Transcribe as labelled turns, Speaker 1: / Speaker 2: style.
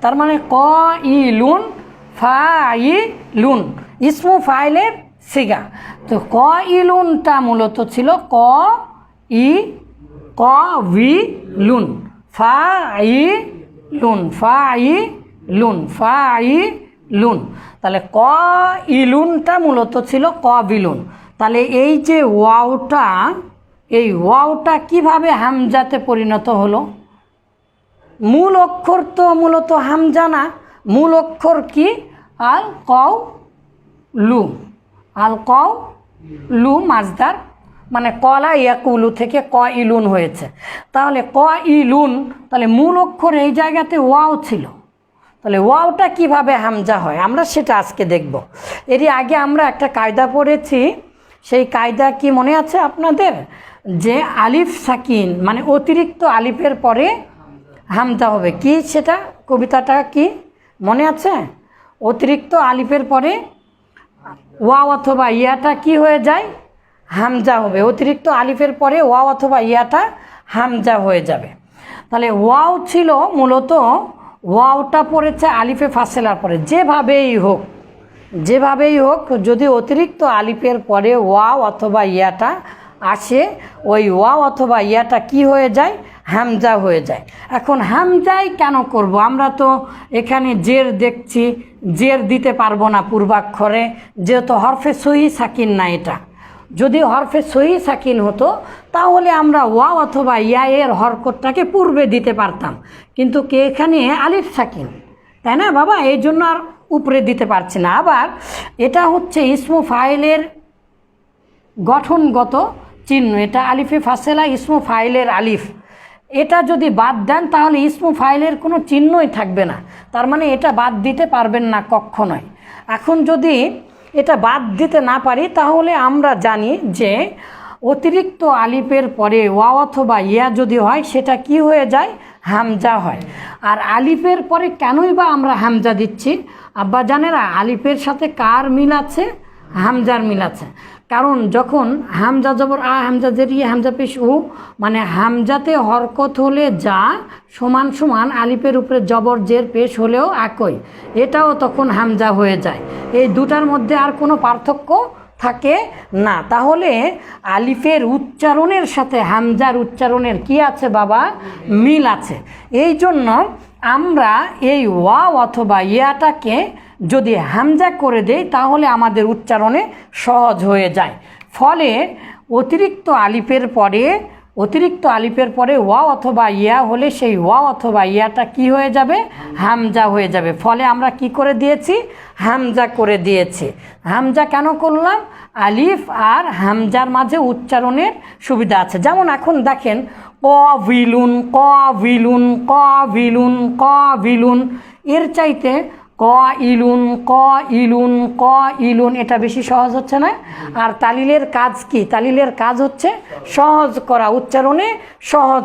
Speaker 1: তার মানে ক, ই, লুন, ফা, ই, লুন। ইসমু ফাইলের সিগা। তো ক, ই, লুনটা মূলত ছিল ক, ই, ক, ভি, লুন। ফা, ই, লুন। ফা, ই, লুন। ফা, ই, লুন। তাহলে ক ইলুনটা মূলত ছিল ক বিলুন তাহলে এই যে ওয়াওটা, এই ওয়াওটা কীভাবে হামজাতে পরিণত হলো? মূল অক্ষর তো মূলত হামজা না। মূল অক্ষর কি? আল কও লু। আল কও লু মাজদার। মানে কলা ইয়াকুলু থেকে ক ইলুন হয়েছে। তাহলে ক ইলুন, তাহলে মূল অক্ষর এই জায়গাতে ওয়াও ছিল। তাহলে ওয়াওটা কীভাবে হামজা হয়? আমরা সেটা আজকে দেখব। এরই আগে আমরা একটা কায়দা পড়েছি। সেই কায়দা কি মনে আছে আপনাদের? যে আলিফ সাকিন মানে অতিরিক্ত আলিফের পরে হামজা হবে। কি সেটা? কবিতাটা কি? মনে আছে? অতিরিক্ত আলিফের পরে ওয়া অথবা ইয়াটা কি হয়ে যায়? হামজা হবে। অতিরিক্ত আলিফের পরে ওয়া অথবা ইয়াটা হামজা হয়ে যাবে। তাহলে ওয়াও ছিল মূলত ওয়াওটা পড়েছে আলিফে ফাসেলার পরে। যেভাবেই হোক যেভাবেই হোক, যদি অতিরিক্ত আলিফের পরে ওয়াও অথবা ইয়াটা আসে, ওই ওয়াও অথবা ইয়াটা কি হয়ে যায়? হামজা হয়ে যায়। এখন হামজাই কেন করব? আমরা তো এখানে জের দেখছি, জের দিতে পারব না পূর্বাক্ষরে, যেহেতু হরফে সহি সাকিন না এটা। যদি হরফে সহি সাকিন হতো, তাহলে আমরা ওয়া অথবা ইয়া এর হরকতটাকে পূর্বে দিতে পারতাম। কিন্তু কে এখানে আলিফ সাকিন? তাই না বাবা? এই জন্য আর উপরে দিতে পারছি না। আবার এটা হচ্ছে ইসমু ফাইলের গঠনগত চিহ্ন। এটা আলিফে ফাসেলা, ইসমু ফাইলের আলিফ। এটা যদি বাদ দেন, তাহলে ইসমু ফাইলের কোনো চিহ্নই থাকবে না। তার মানে এটা বাদ দিতে পারবেন না কখনোই। এখন যদি এটা বাদ দিতে না পারি, তাহলে আমরা জানি যে অতিরিক্ত আলিফের পরে ওয়া অথবা ইয়া যদি হয়, সেটা কি হয়ে যায়? হামজা হয়। আর আলিফের পরে কেনই বা আমরা হামজা দিচ্ছি? আব্বা জানেরা আলিফের সাথে কার মিল আছে? হামজার মিল আছে। কারণ যখন হামজা জবর আ, হামজা জের ইয়ে হামজা পেশ উ মানে হামজাতে হরকত হলে যা, সমান সমান আলিফের উপরে জবর, জের, পেশ হলেও একই। এটাও তখন হামজা হয়ে যায়। এই দুটার মধ্যে আর কোনো পার্থক্য থাকে না। তাহলে আলিফের উচ্চারণের সাথে হামজার উচ্চারণের কি আছে বাবা? মিল আছে। এই জন্য আমরা এই ওয়া অথবা ইয়াটাকে যদি হামজা করে দেই তাহলে আমাদের উচ্চারণে সহজ হয়ে যায়। ফলে অতিরিক্ত আলিফের পরে, অতিরিক্ত আলিফের পরে ওয়া অথবা ইয়া হলে সেই ওয়া অথবা ইয়াটা কি হয়ে যাবে? হামজা হয়ে যাবে। ফলে আমরা কি করে দিয়েছি? হামজা করে দিয়েছি। হামজা কেন করলাম? আলিফ আর হামজার মাঝে উচ্চারণের সুবিধা আছে। যেমন এখন দেখেন ক ভিলুন ক ভিলুন ক ভিলুন ক ভিলুন এর চাইতে ক ইলুন ক ইলুন ক ইলুন এটা বেশি সহজ হচ্ছে না? আর তালিলের কাজ কি? তালিলের কাজ হচ্ছে সহজ করা, উচ্চারণে সহজ